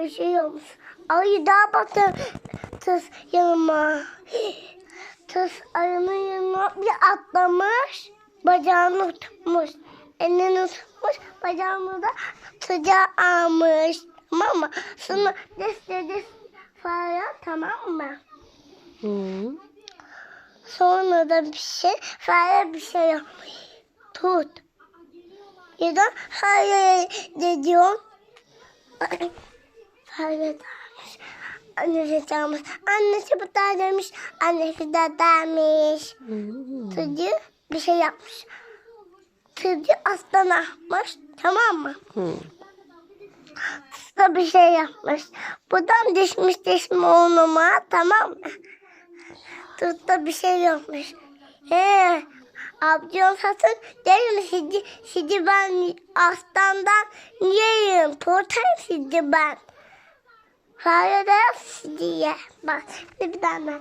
bir şey olmuş. Ayı daha batır. Tız yanıma. Tız ayının yanına bir atlamış. Bacağını tutmuş. Elini tutmuş. Bacağını da sıcağı almış. Tamam mı? Sonra deste deste fare tamam mı? Hı. Sonra da bir şey, fare bir şey yapmış. Tut. Ya da hayır diyorsun? Fare dermiş. Annesi dermiş. Annesi bu da demiş. Annesi de dermiş. Hı. Tücü bir şey yapmış. Tücü aslan yapmış. Tamam mı? Hı. da bir şey yapmış. Buradan düşmüş düşmüş oğluma tamam mı? Tut da bir şey yapmış. He. Abicim satın değil mi sizi, sizi ben aslandan yiyeyim. Portayım sizi ben. Fare de sizi ye. Bak bir tane.